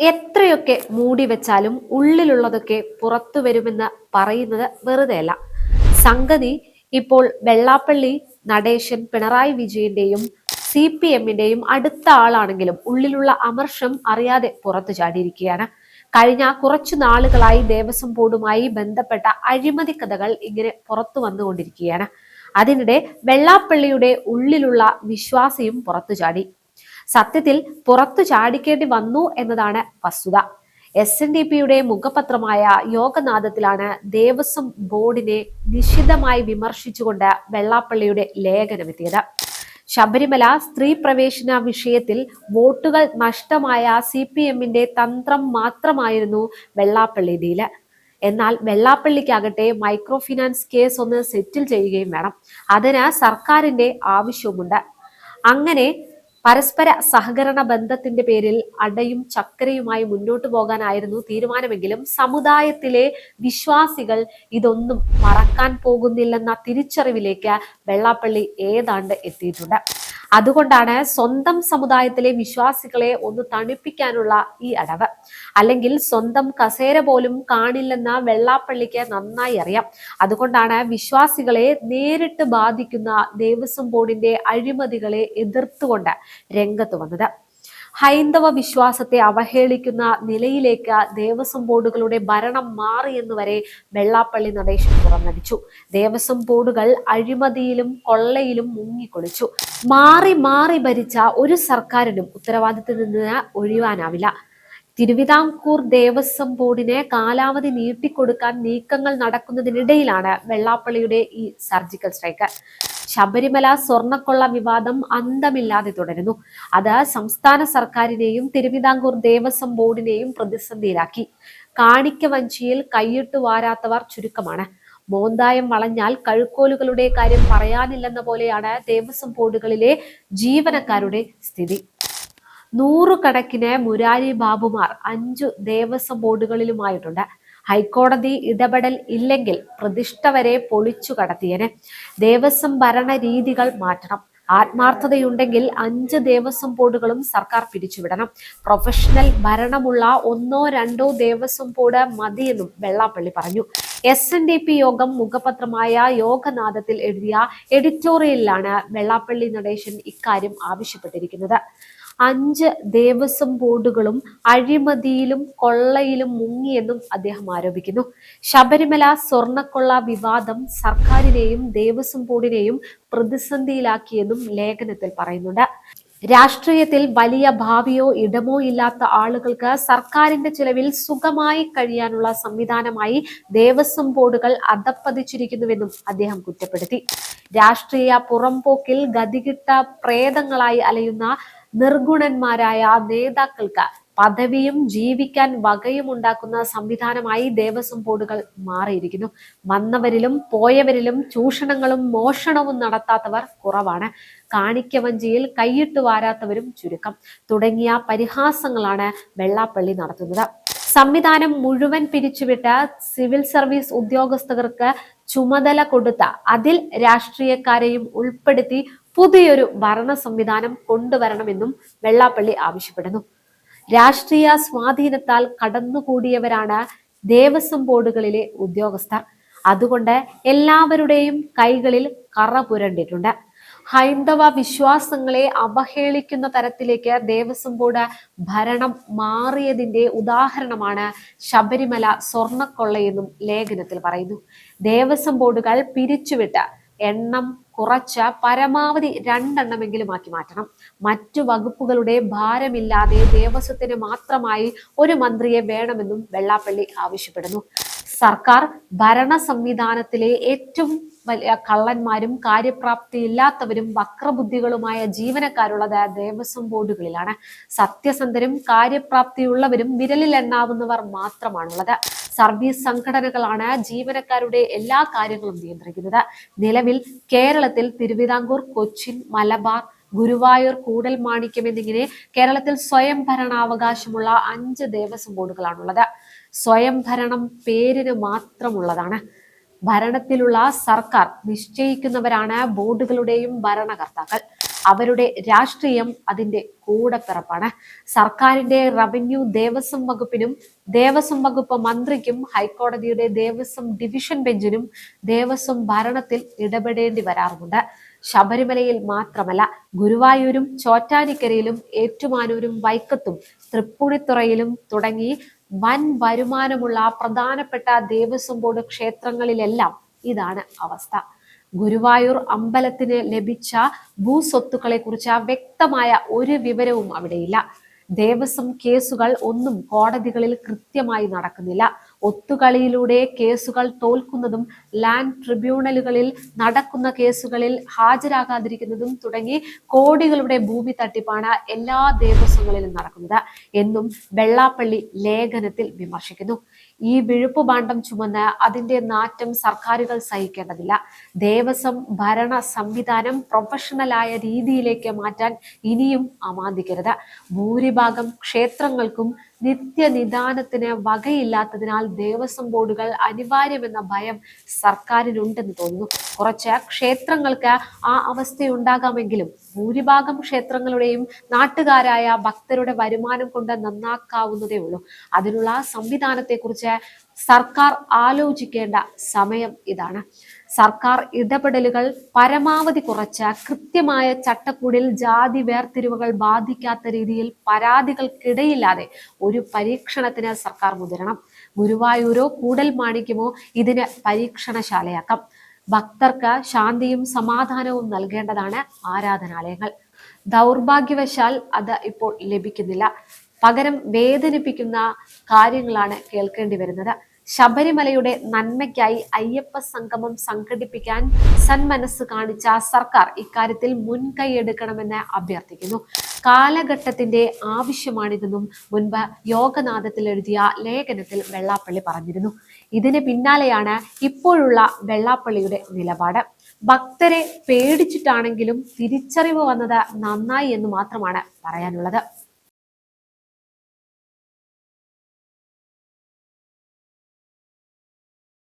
എത്രയൊക്കെ മൂടി വെച്ചാലും ഉള്ളിലുള്ളതൊക്കെ പുറത്തു വരുമെന്ന് പറയുന്നത് വെറുതെയല്ല. സംഗതി ഇപ്പോൾ വെള്ളാപ്പള്ളി നടേശൻ പിണറായി വിജയന്റെയും സി പി എമ്മിന്റെയും അടുത്ത ആളാണെങ്കിലും ഉള്ളിലുള്ള അമർഷം അറിയാതെ പുറത്തു ചാടിയിരിക്കുകയാണ്. കഴിഞ്ഞ കുറച്ചു നാളുകളായി ദേവസ്വം ബോർഡുമായി ബന്ധപ്പെട്ട അഴിമതി കഥകൾ ഇങ്ങനെ പുറത്തു വന്നുകൊണ്ടിരിക്കുകയാണ്. അതിനിടെ വെള്ളാപ്പള്ളിയുടെ ഉള്ളിലുള്ള വിശ്വാസിയും പുറത്തു ചാടി. സത്യത്തിൽ പുറത്തു ചാടിക്കേണ്ടി വന്നു എന്നതാണ് വസ്തുത. എസ് എൻ ഡി പിയുടെ മുഖപത്രമായ യോഗനാഥത്തിലാണ് ദേവസ്വം ബോർഡിനെ നിശിതമായി വിമർശിച്ചുകൊണ്ട് വെള്ളാപ്പള്ളിയുടെ ലേഖനമെത്തിയത്. ശബരിമല സ്ത്രീ പ്രവേശന വിഷയത്തിൽ വോട്ടുകൾ നഷ്ടമായ സി പി എമ്മിന്റെ തന്ത്രം മാത്രമായിരുന്നു വെള്ളാപ്പള്ളി ഡീൽ എന്നാൽ വെള്ളാപ്പള്ളിക്കാകട്ടെ മൈക്രോ ഫിനാൻസ് കേസ് ഒന്ന് സെറ്റിൽ ചെയ്യുകയും വേണം. അതിന് സർക്കാരിന്റെ ആവശ്യവുമുണ്ട്. അങ്ങനെ പരസ്പര സഹകരണ ബന്ധത്തിന്റെ പേരിൽ അടയും ചക്കരയുമായി മുന്നോട്ടു പോകാനായിരുന്നു തീരുമാനമെങ്കിലും സമുദായത്തിലെ വിശ്വാസികൾ ഇതൊന്നും മറക്കാൻ പോകുന്നില്ലെന്ന തിരിച്ചറിവിലേക്ക് വെള്ളാപ്പള്ളി ഏതാണ്ട് എത്തിയിട്ടുണ്ട്. അതുകൊണ്ടാണ് സ്വന്തം സമുദായത്തിലെ വിശ്വാസികളെ ഒന്ന് തണുപ്പിക്കാനുള്ള ഈ അടവ്. അല്ലെങ്കിൽ സ്വന്തം കസേര പോലും കാണില്ലെന്ന വെള്ളാപ്പള്ളിക്ക് നന്നായി അറിയാം. അതുകൊണ്ടാണ് വിശ്വാസികളെ നേരിട്ട് ബാധിക്കുന്ന ദേവസ്വം ബോർഡിന്റെ അഴിമതികളെ എതിർത്തുകൊണ്ട് രംഗത്ത് വന്നത്. ഹൈന്ദവ വിശ്വാസത്തെ അവഹേളിക്കുന്ന നിലയിലേക്ക് ദേവസ്വം ബോർഡുകളുടെ ഭരണം മാറി എന്ന് വരെ വെള്ളാപ്പള്ളി നടേശൻ തുറന്നടിച്ചു. ദേവസ്വം ബോർഡുകൾ അഴിമതിയിലും കൊള്ളയിലും മുങ്ങിക്കൊളിച്ചു. മാറി മാറി ഭരിച്ച ഒരു സർക്കാരിനും ഉത്തരവാദിത്തത്തിൽ നിന്ന് ഒഴിവാനാവില്ല തിരുവിതാംകൂർ ദേവസ്വം ബോർഡിനെ കാലാവധി നീട്ടിക്കൊടുക്കാൻ നീക്കങ്ങൾ നടക്കുന്നതിനിടയിലാണ് വെള്ളാപ്പള്ളിയുടെ ഈ സർജിക്കൽ സ്ട്രൈക്ക്. ശബരിമല സ്വർണക്കൊള്ള വിവാദം അന്തമില്ലാതെ തുടരുന്നു. അത് സംസ്ഥാന സർക്കാരിനെയും തിരുവിതാംകൂർ ദേവസ്വം ബോർഡിനെയും പ്രതിസന്ധിയിലാക്കി. കാണിക്ക വഞ്ചിയിൽ കൈയിട്ട് വാരാത്തവർ ചുരുക്കമാണ്. മോന്തായം വളഞ്ഞാൽ കഴുക്കോലുകളുടെ കാര്യം പറയാനില്ലെന്ന പോലെയാണ് ദേവസ്വം ബോർഡുകളിലെ ജീവനക്കാരുടെ സ്ഥിതി. നൂറുകണക്കിന് മുരാരി ബാബുമാർ അഞ്ചു ദേവസ്വം ബോർഡുകളിലുമായിട്ടുണ്ട്. ഹൈക്കോടതി ഇടപെടൽ ഇല്ലെങ്കിൽ പ്രതിഷ്ഠ വരെ പൊളിച്ചു കടത്തിയന്. ദേവസ്വം ഭരണ രീതികൾ മാറ്റണം. ആത്മാർത്ഥതയുണ്ടെങ്കിൽ അഞ്ച് ദേവസ്വം ബോർഡുകളും സർക്കാർ പിരിച്ചുവിടണം. പ്രൊഫഷണൽ ഭരണമുള്ള ഒന്നോ രണ്ടോ ദേവസ്വം ബോർഡ് മതിയെന്നും വെള്ളാപ്പള്ളി പറഞ്ഞു. എസ് എൻ ഡി പി യോഗം മുഖപത്രമായ യോഗനാഥത്തിൽ എഴുതിയ എഡിറ്റോറിയലിലാണ് വെള്ളാപ്പള്ളി നടേശൻ ഇക്കാര്യം ആവശ്യപ്പെട്ടിരിക്കുന്നത്. അഞ്ച് ദേവസ്വം ബോർഡുകളും അഴിമതിയിലും കൊള്ളയിലും മുങ്ങിയെന്നും അദ്ദേഹം ആരോപിക്കുന്നു. ശബരിമല സ്വർണക്കൊള്ള വിവാദം സർക്കാരിനെയും ദേവസ്വം ബോർഡിനെയും പ്രതിസന്ധിയിലാക്കിയെന്നും ലേഖനത്തിൽ പറയുന്നുണ്ട്. രാഷ്ട്രീയത്തിൽ വലിയ ഭാവിയോ ഇടമോ ഇല്ലാത്ത ആളുകൾക്ക് സർക്കാരിന്റെ ചിലവിൽ സുഖമായി കഴിയാനുള്ള സംവിധാനമായി ദേവസ്വം ബോർഡുകൾ അധപ്പതിച്ചിരിക്കുന്നുവെന്നും അദ്ദേഹം കുറ്റപ്പെടുത്തി. രാഷ്ട്രീയ പുറംപോക്കിൽ ഗതികിട്ട പ്രേതങ്ങളായി അലയുന്ന നിർഗുണന്മാരായ ആ നേതാക്കൾക്ക് പദവിയും ജീവിക്കാൻ വകയും ഉണ്ടാക്കുന്ന സംവിധാനമായി ദേവസ്വം ബോർഡുകൾ മാറിയിരിക്കുന്നു. വന്നവരിലും പോയവരിലും ചൂഷണങ്ങളും മോഷണവും നടത്താത്തവർ കുറവാണ്. കാണിക്കവഞ്ചിയിൽ കൈയിട്ട് വാരാത്തവരും ചുരുക്കം. തുടങ്ങിയ പരിഹാസങ്ങളാണ് വെള്ളാപ്പള്ളി നടത്തുന്നത്. സംവിധാനം മുഴുവൻ പിരിച്ചുവിട്ട് സിവിൽ സർവീസ് ഉദ്യോഗസ്ഥർക്ക് ചുമതല കൊടുത്ത അതിൽ രാഷ്ട്രീയക്കാരെയും ഉൾപ്പെടുത്തി പുതിയൊരു ഭരണ സംവിധാനം കൊണ്ടുവരണമെന്നും വെള്ളാപ്പള്ളി ആവശ്യപ്പെടുന്നു. രാഷ്ട്രീയ സ്വാധീനത്താൽ കടന്നുകൂടിയവരാണ് ദേവസ്വം ബോർഡുകളിലെ ഉദ്യോഗസ്ഥർ. അതുകൊണ്ട് എല്ലാവരുടെയും കൈകളിൽ കറ പുരണ്ടിട്ടുണ്ട്. ഹൈന്ദവ വിശ്വാസങ്ങളെ അവഹേളിക്കുന്ന തരത്തിലേക്ക് ദേവസ്വം ബോർഡ് ഭരണം മാറിയതിന്റെ ഉദാഹരണമാണ് ശബരിമല സ്വർണക്കൊള്ളയെന്നും ലേഖനത്തിൽ പറയുന്നു. ദേവസ്വം ബോർഡുകൾ പിരിച്ചുവിട്ട് എണ്ണം കുറച്ച പരമാവധി രണ്ടെണ്ണമെങ്കിലും ആക്കി മാറ്റണം. മറ്റു വകുപ്പുകളുടെ ഭാരമില്ലാതെ ദേവസ്വത്തിന് മാത്രമായി ഒരു മന്ത്രിയെ വേണമെന്നും വെള്ളാപ്പള്ളി ആവശ്യപ്പെടുന്നു. സർക്കാർ ഭരണ സംവിധാനത്തിലെ ഏറ്റവും വലിയ കള്ളന്മാരും കാര്യപ്രാപ്തി ഇല്ലാത്തവരും വക്രബുദ്ധികളുമായ ജീവനക്കാരുള്ളത് ദേവസ്വം ബോർഡുകളിലാണ്. സത്യസന്ധരും കാര്യപ്രാപ്തിയുള്ളവരും വിരലിൽ എണ്ണാവുന്നവർ മാത്രമാണുള്ളത്. സർവീസ് സംഘടനകളാണ് ജീവനക്കാരുടെ എല്ലാ കാര്യങ്ങളും നിയന്ത്രിക്കുന്നത്. നിലവിൽ കേരളത്തിൽ തിരുവിതാംകൂർ കൊച്ചിൻ മലബാർ ഗുരുവായൂർ കൂടൽ മാണിക്യം എന്നിങ്ങനെ കേരളത്തിൽ സ്വയം ഭരണാവകാശമുള്ള അഞ്ച് ദേവസ്വം ബോർഡുകളാണുള്ളത്. സ്വയം ഭരണം പേരിന് മാത്രമുള്ളതാണ്. ഭരണത്തിലുള്ള സർക്കാർ നിശ്ചയിക്കുന്നവരാണ് ബോർഡുകളുടെയും ഭരണകർത്താക്കൾ. അവരുടെ രാഷ്ട്രീയം അതിന്റെ കൂടപ്പിറപ്പാണ്. സർക്കാരിന്റെ റവന്യൂ ദേവസ്വം വകുപ്പിനും ദേവസ്വം വകുപ്പ് മന്ത്രിക്കും ഹൈക്കോടതിയുടെ ദേവസ്വം ഡിവിഷൻ ബെഞ്ചിനും ദേവസ്വം ഭരണത്തിൽ ഇടപെടേണ്ടി വരാറുമുണ്ട്. ശബരിമലയിൽ മാത്രമല്ല ഗുരുവായൂരും ചോറ്റാനിക്കരയിലും ഏറ്റുമാനൂരും വൈക്കത്തും തൃപ്പൂണിത്തുറയിലും തുടങ്ങി വൻ വരുമാനമുള്ള പ്രധാനപ്പെട്ട ദേവസ്വം ബോർഡ് ക്ഷേത്രങ്ങളിലെല്ലാം ഇതാണ് അവസ്ഥ. ഗുരുവായൂർ അമ്പലത്തിന് ലഭിച്ച ഭൂസ്വത്തുക്കളെ കുറിച്ച് വ്യക്തമായ ഒരു വിവരവും അവിടെയില്ല. ദേവസ്വം കേസുകൾ ഒന്നും കോടതികളിൽ കൃത്യമായി നടക്കുന്നില്ല. ഒത്തുകളിയിലൂടെ കേസുകൾ തോൽക്കുന്നതും ലാൻഡ് ട്രിബ്യൂണലുകളിൽ നടക്കുന്ന കേസുകളിൽ ഹാജരാകാതിരിക്കുന്നതും തുടങ്ങി കോടികളുടെ ഭൂമി തട്ടിപ്പാണ് എല്ലാ ദേവസ്വങ്ങളിലും നടക്കുന്നത് എന്നും വെള്ളാപ്പള്ളി ലേഖനത്തിൽ വിമർശിക്കുന്നു. ഈ വിഴുപ്പ് ഭാണ്ഡം ചുമന്ന് അതിന്റെ നാറ്റം സർക്കാരുകൾ സഹിക്കേണ്ടതില്ല. ദേവസ്വം ഭരണ സംവിധാനം പ്രൊഫഷണലായ രീതിയിലേക്ക് മാറ്റാൻ ഇനിയും അമാന്തിക്കരുത്. ഭൂരിഭാഗം ക്ഷേത്രങ്ങൾക്കും നിത്യനിദാനത്തിന് വകയില്ലാത്തതിനാൽ ദേവസ്വം ബോർഡുകൾ അനിവാര്യമെന്ന ഭയം സർക്കാരിനുണ്ടെന്ന് തോന്നുന്നു. കുറച്ച് ക്ഷേത്രങ്ങൾക്ക് ആ അവസ്ഥയുണ്ടാകാമെങ്കിലും ഭൂരിഭാഗം ക്ഷേത്രങ്ങളുടെയും നാട്ടുകാരായ ഭക്തരുടെ വരുമാനം കൊണ്ട് നന്നാക്കാവുന്നതേ ഉള്ളൂ. അതിനുള്ള സംവിധാനത്തെക്കുറിച്ച് സർക്കാർ ആലോചിക്കേണ്ട സമയം ഇതാണ്. സർക്കാർ ഇടപെടലുകൾ പരമാവധി കുറച്ച കൃത്യമായ ചട്ടക്കൂടിൽ ജാതി വേർതിരിവുകൾ ബാധിക്കാത്ത രീതിയിൽ പരാതികൾക്കിടയില്ലാതെ ഒരു പരീക്ഷണത്തിന് സർക്കാർ മുതിരണം. ഗുരുവായൂരോ കൂടൽ മാണിക്യമോ ഇതിന് പരീക്ഷണശാലയാക്കാം. ഭക്തർക്ക് ശാന്തിയും സമാധാനവും നൽകേണ്ടതാണ് ആരാധനാലയങ്ങൾ. ദൗർഭാഗ്യവശാൽ അത് ഇപ്പോൾ ലഭിക്കുന്നില്ല. പകരം വേദനിപ്പിക്കുന്ന കാര്യങ്ങളാണ് കേൾക്കേണ്ടി വരുന്നത്. ശബരിമലയുടെ നന്മയ്ക്കായി അയ്യപ്പ സംഗമം സംഘടിപ്പിക്കാൻ സന്മനസ് കാണിച്ച സർക്കാർ ഇക്കാര്യത്തിൽ മുൻകൈയെടുക്കണമെന്ന് അഭ്യർത്ഥിക്കുന്നു. കാലഘട്ടത്തിന്റെ ആവശ്യമാണിതെന്നും മുൻപ് യോഗനാഥത്തിൽ എഴുതിയ ലേഖനത്തിൽ വെള്ളാപ്പള്ളി പറഞ്ഞിരുന്നു. ഇതിന് പിന്നാലെയാണ് ഇപ്പോഴുള്ള വെള്ളാപ്പള്ളിയുടെ നിലപാട്. ഭക്തരെ പേടിച്ചിട്ടാണെങ്കിലും തിരിച്ചറിവ് വന്നത് നന്നായി എന്ന് മാത്രമാണ് പറയാനുള്ളത്.